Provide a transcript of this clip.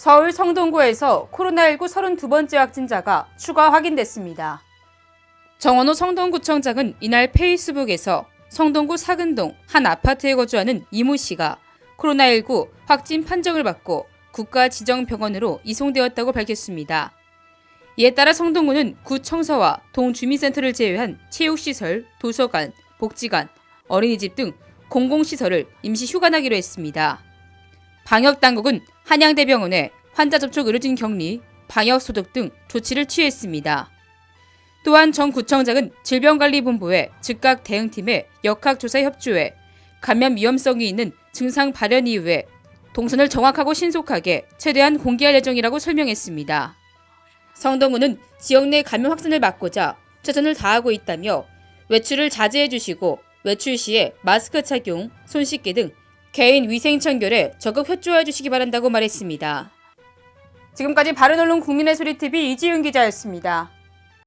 서울 성동구에서 코로나19 32번째 확진자가 추가 확인됐습니다. 정원호 성동구청장은 이날 페이스북에서 성동구 사근동 한 아파트에 거주하는 이모 씨가 코로나19 확진 판정을 받고 국가 지정 병원으로 이송되었다고 밝혔습니다. 이에 따라 성동구는 구청서와 동주민센터를 제외한 체육시설, 도서관, 복지관, 어린이집 등 공공시설을 임시 휴관하기로 했습니다. 방역당국은 한양대병원에 환자 접촉 의료진 격리, 방역 소독 등 조치를 취했습니다. 또한 정 구청장은 질병관리본부에 즉각 대응팀에 역학조사 협조해 감염 위험성이 있는 증상 발현 이후에 동선을 정확하고 신속하게 최대한 공개할 예정이라고 설명했습니다. 성동구는 지역 내 감염 확산을 막고자 최선을 다하고 있다며 외출을 자제해 주시고 외출 시에 마스크 착용, 손 씻기 등 개인 위생 청결에 적극 협조해 주시기 바란다고 말했습니다. 지금까지 바른언론 국민의 소리 TV 이지윤 기자였습니다.